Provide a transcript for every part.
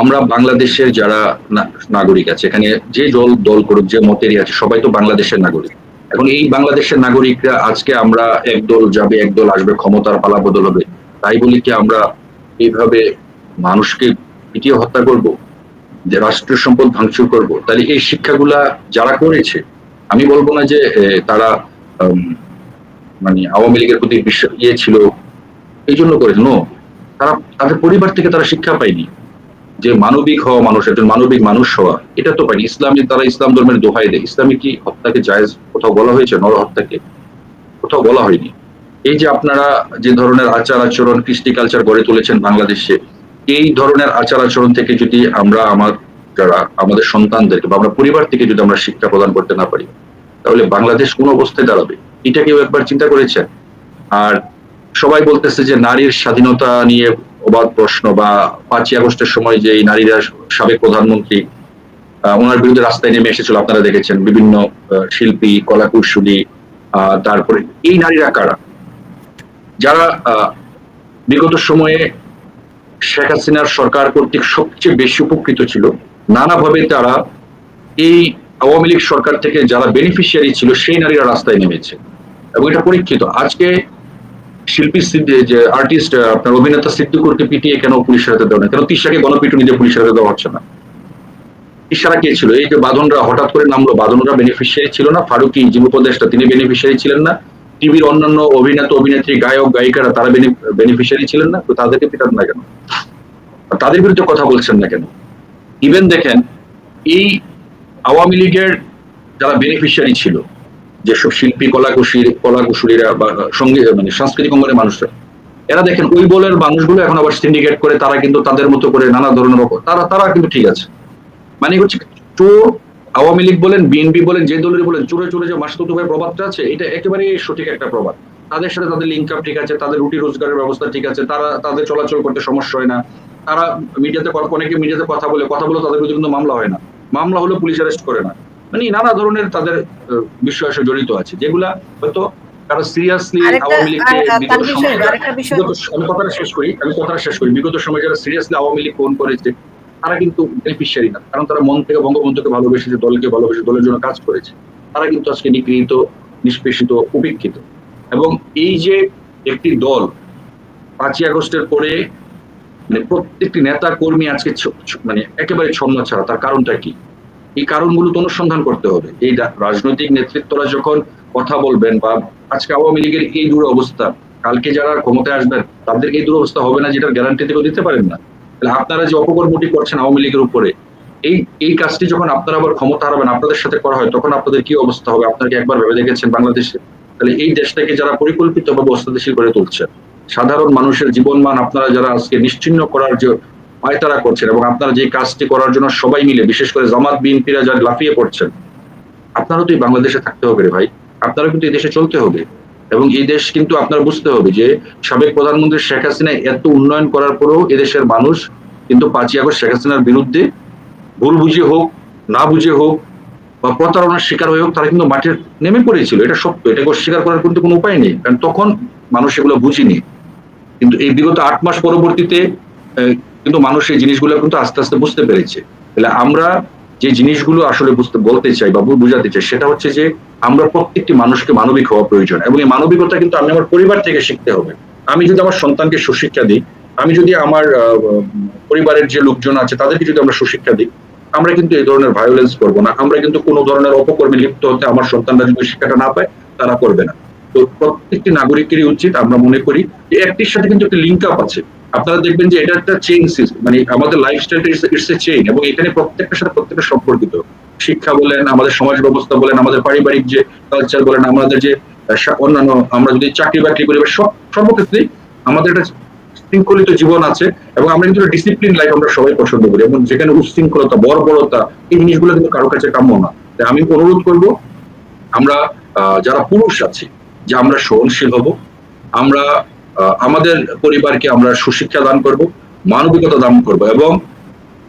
আমরা বাংলাদেশের যারা নাগরিক আছে, এখানে যে দল দল করুক, যে মতেরই আছে, সবাই তো বাংলাদেশের নাগরিক। এখন এই বাংলাদেশের নাগরিকরা আজকে আমরা এক দল যাবে এক দল আসবে, ক্ষমতার পালা বদল হবে, তাই বলি কি আমরা এইভাবে মানুষকে পিটিয়ে হত্যা করব, যে রাষ্ট্রীয় সম্পদ ভাঙচুর করব, তাহলে এই শিক্ষাগুলা যারা করেছে, আমি বলব না যে তারা মানে আওয়ামী লীগের প্রতি বিশ্বাস ইয়ে ছিল, এই জন্য করেছে, নো, তারা, তাদের পরিবার থেকে তারা শিক্ষা পায়নি। যে মানবিক হওয়া মানুষ, একজন মানবিক মানুষ হওয়া, এটা তো পাইনি ইসলামী তারা ইসলাম ধর্মের দোহাই দেয়। ইসলামে কি হত্যাকে জায়েজ কোথাও বলা হয়েছে? নর হত্যাকে কোথাও বলা হয়নি। এই যে আপনারা যে ধরনের আচার আচরণ, কৃষ্টি কালচার গড়ে তুলেছেন বাংলাদেশে, এই ধরনের আচার আচরণ থেকে যদি আমরা আমার যারা, আমাদের সন্তানদেরকে বা আমরা পরিবার থেকে যদি আমরা শিক্ষা প্রদান করতে না পারি, তাহলে বাংলাদেশ কোন অবস্থায় দাঁড়াবে? এটা কেউ একবার চিন্তা করেছেন? আর সবাই বলতেছে যে নারীর স্বাধীনতা নিয়ে অবাধ প্রশ্ন বা পাঁচই আগস্টের সময় যে নারীরা সাবেক প্রধানমন্ত্রী ওনার বিরুদ্ধে রাস্তায় নেমে এসেছিল, আপনারা দেখেছেন বিভিন্ন শিল্পী, কলা কুশলী তারপরে এই নারীরা কারা? যারা বিগত সময়ে শেখ হাসিনার সরকার কর্তৃক সবচেয়ে বেশি উপকৃত ছিল, নানাভাবে তারা এই আওয়ামী লীগ সরকার থেকে যারা বেনিফিশিয়ারি ছিল, সেই নারীরা রাস্তায় নেমেছে। এবং এটা পরীক্ষিত। আজকে শিল্পী যে আর্টিস্ট আপনার অভিনেতা সিদ্দিকুরকে পিটিয়ে কেন পুলিশের হাতে দেওয়া না কেন তিশাকে গণপিটুনি দিয়ে পুলিশের হাতে দেওয়া হচ্ছে না? তিশারা কে ছিল? এই যে বাদনরা হঠাৎ করে নামলো বাদনরা বেনিফিশিয়ারি ছিল না। ফারুকি, যিনি উপদেষ্টা, তিনি বেনিফিশিয়ারি ছিলেন না। টিভির অন্যান্য অভিনেতা, অভিনেত্রী, গায়ক, গায়িকারা, তারা বেনিফিশিয়ারি ছিলেন না। তো তাদেরকে পিটান না কেন? তাদের বিরুদ্ধে কথা বলছেন না কেন? ইভেন দেখেন, এই আওয়ামী লীগের যারা বেনিফিশিয়ারি ছিল যেসব শিল্পী কলাকুশী কলাকুশলীরা বা সংগীত মানে সাংস্কৃতিক অঙ্গনের মানুষরা, এরা দেখেন ওই বলের মানুষগুলো এখন আবার সিন্ডিকেট করে তারা কিন্তু তাদের মতো করে নানা ধরনের তারা তারা কিন্তু ঠিক আছে। মানে হচ্ছে চোর, আওয়ামী লীগ বলেন বিএনপি বলেন, যে দলের বলেন, চোরে চোরে যে মাসতুত ভাই প্রবাদটা আছে, এটা একেবারে সঠিক একটা প্রবাদ তাদের সাথে তাদের লিঙ্ক আপ ঠিক আছে, তাদের রুটি রোজগারের ব্যবস্থা ঠিক আছে, তারা, তাদের চলাচল করতে সমস্যা হয় না। তারা মিডিয়াতে অনেকে মিডিয়াতে কথা বলে কথা বলে তাদের বিরুদ্ধে কিন্তু মামলা হয় না। মামলা হলে পুলিশ অ্যারেস্ট করে না। মানে নানা ধরনের তাদের বিষয় জড়িত আছে যেগুলা হয়তো তারা সিরিয়াসলি আওয়ামী লীগকে কথাটা শেষ করি আমি কথাটা শেষ করি। বিগত সময়ে যারা সিরিয়াসলি আওয়ামী লীগ ফোন করেছে তারা কিন্তু বেনিফিশিয়ারি না। কারণ তারা মন থেকে বঙ্গবন্ধুকে ভালোবেসেছে দলকে ভালোবেসে দলের জন্য কাজ করেছে। তারা কিন্তু আজকে নিগৃহীত নিষ্পেষিত উপেক্ষিত। এবং এই যে একটি দল পাঁচই আগস্টের পরে মানে প্রত্যেকটি নেতা কর্মী আজকে মানে একেবারে ছন্ন ছাড়া তার কারণটা কি? এই কারণগুলো তো অনুসন্ধান করতে হবে। এই রাজনৈতিক নেতৃত্বরা যখন কথা বলবেন বা আজকে আওয়ামী লীগের এই দূর অবস্থা কালকে যারা ক্ষমতায় আসবেন, তাদের এই দুরবস্থা হবে না যেটার গ্যারান্টি থেকেও দিতে পারেন না। তাহলে আপনারা যে অপকর্মটি করছেন আওয়ামী লীগের উপরে, এই এই কাজটি যখন আপনারা আবার ক্ষমতা হারাবেন, আপনাদের সাথে করা হয়, তখন আপনাদের কি অবস্থা হবে? আপনারা একবার ভেবে দেখেছেন বাংলাদেশে? তাহলে এই দেশটাকে যারা পরিকল্পিতভাবে অস্তাদেশী করে তুলছেন সাধারণ মানুষের জীবনমান আপনারা যারা আজকে নিশ্চিন্ন করার যে পায়তারা করছেন এবং আপনারা যে কাজটি করার জন্য সবাই মিলে, বিশেষ করে জামাত বিএনপিরা যারা লাফিয়ে পড়ছেন, আপনারও তো এই বাংলাদেশে থাকতে হবে রে ভাই। আপনারও কিন্তু এই দেশে চলতে হবে। এবং এই দেশ কিন্তু আপনার বুঝতে হবে যে, সাবেক প্রধানমন্ত্রী শেখ হাসিনা এত উন্নয়ন করার পরেও এদেশের মানুষ কিন্তু পাঁচই আগস্ট শেখ হাসিনার বিরুদ্ধে ভুল বুঝে হোক, না বুঝে হোক বা প্রতারণার শিকার হয়ে হোক, তারা কিন্তু মাঠে নেমে পড়েছিল। এটা সত্য। এটাকে অস্বীকার করার কিন্তু কোনো উপায় নেই। কারণ তখন মানুষ এগুলো বুঝিনি। কিন্তু এই বিগত আট মাস পরবর্তীতে কিন্তু মানুষ এই জিনিসগুলো কিন্তু আস্তে আস্তে বুঝতে পেরেছে। তাহলে আমরা যে জিনিসগুলো আসলে বুঝতে, বলতে চাই বা বোঝাতে চাই, সেটা হচ্ছে যে আমরা প্রত্যেকটি মানুষকে মানবিক হওয়া প্রয়োজন এবং এই মানবিকতা কিন্তু আমি আমার পরিবার থেকে শিখতে হবে। আমি যদি আমার সন্তানকে সুশিক্ষা দিই, আমি যদি আমার পরিবারের যে লোকজন আছে তাদেরকে যদি আমরা সুশিক্ষা দিই, আমরা কিন্তু এই ধরনের ভায়োলেন্স করব না। আমরা কিন্তু কোনো ধরনের অপকর্মে লিপ্ত হতে আমার সন্তানরা যদি শিক্ষাটা না পায়, তারা করবে না। তো প্রত্যেকটি নাগরিকেরই উচিত আমরা মনে করি যে একটির সাথে কিন্তু একটা লিঙ্ক আপ আছে। আপনারা দেখবেন যে এটা একটা চেইন মানে আমাদের লাইফস্টাইলটা ইটস এ চেইন এবং এখানে প্রত্যেকটার সাথে প্রত্যেকটা সম্পর্কিত। শিক্ষা বলেন, আমাদের সমাজ ব্যবস্থা বলেন, আমাদের পারিবারিক যে কালচার বলেন, আমাদের যে অন্যান্য আমরা যদি চাকরি বাকরি করি সব, সর্বক্ষেত্রেই আমাদের একটা শৃঙ্খলিত জীবন আছে এবং আমরা কিন্তু ডিসিপ্লিন লাইফ আমরা সবাই পছন্দ করি। এবং যেখানে উচ্ছৃঙ্খলতা, বর্বরতা, এই জিনিসগুলো কিন্তু কারও কাছে কাম্য না। তাই আমি অনুরোধ করব, আমরা যারা পুরুষ আছি, যে আমরা সহনশীল হব, আমরা আমাদের পরিবারকে আমরা সুশিক্ষা দান করব, মানবিকতা দান করব এবং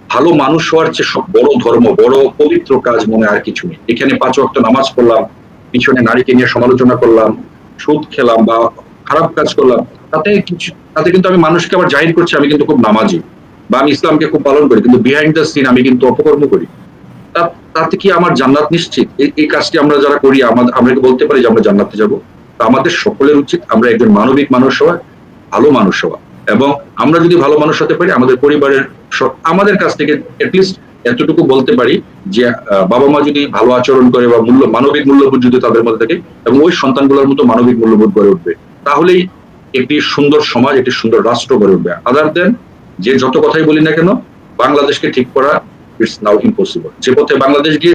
ভালো মানুষ হওয়ার চেয়ে সব বড় ধর্ম, বড় পবিত্র কাজ মনে আর কিছু নেই। এখানে পাঁচ ওয়াক্ত নামাজ পড়লাম, পিছনে নারীকে নিয়ে সমালোচনা করলাম, সুদ খেলাম বা খারাপ কাজ করলাম, তাতে কিছু, তাতে কিন্তু আমি মানুষকে আবার জাহির করছি, আমি কিন্তু খুব নামাজি বা আমি ইসলামকে খুব পালন করি, কিন্তু বিহাইন্ড দ্য সিন আমি কিন্তু অপকর্ম করি। তাতে কি আমার জান্নাত নিশ্চিত? এই- কাজটি আমরা যারা করি আমরা বলতে পারি যে আমরা জান্নাতে যাব? আমাদের সকলের উচিত, আমরা একজন মানবিক মানুষ হওয়া, ভালো মানুষ হওয়া। এবং আমরা যদি ভালো মানুষ হতে পারি, আমাদের পরিবারের আমাদের কাছ থেকে এটলিস্ট এতটুকু বলতে পারি যে বাবা মা যদি ভালো আচরণ করে বা মূল্য, মানবিক মূল্যবোধ যদি তাদের মধ্যে থাকে, এবং ওই সন্তানগুলোর মতো মানবিক মূল্যবোধ গড়ে উঠবে, তাহলেই একটি সুন্দর সমাজ, একটি সুন্দর রাষ্ট্র গড়ে উঠবে। আদার দেন যে যত কথাই বলি না কেন, বাংলাদেশকে ঠিক করা ইটস নাও ইম্পসিবল যে পথে বাংলাদেশ গিয়ে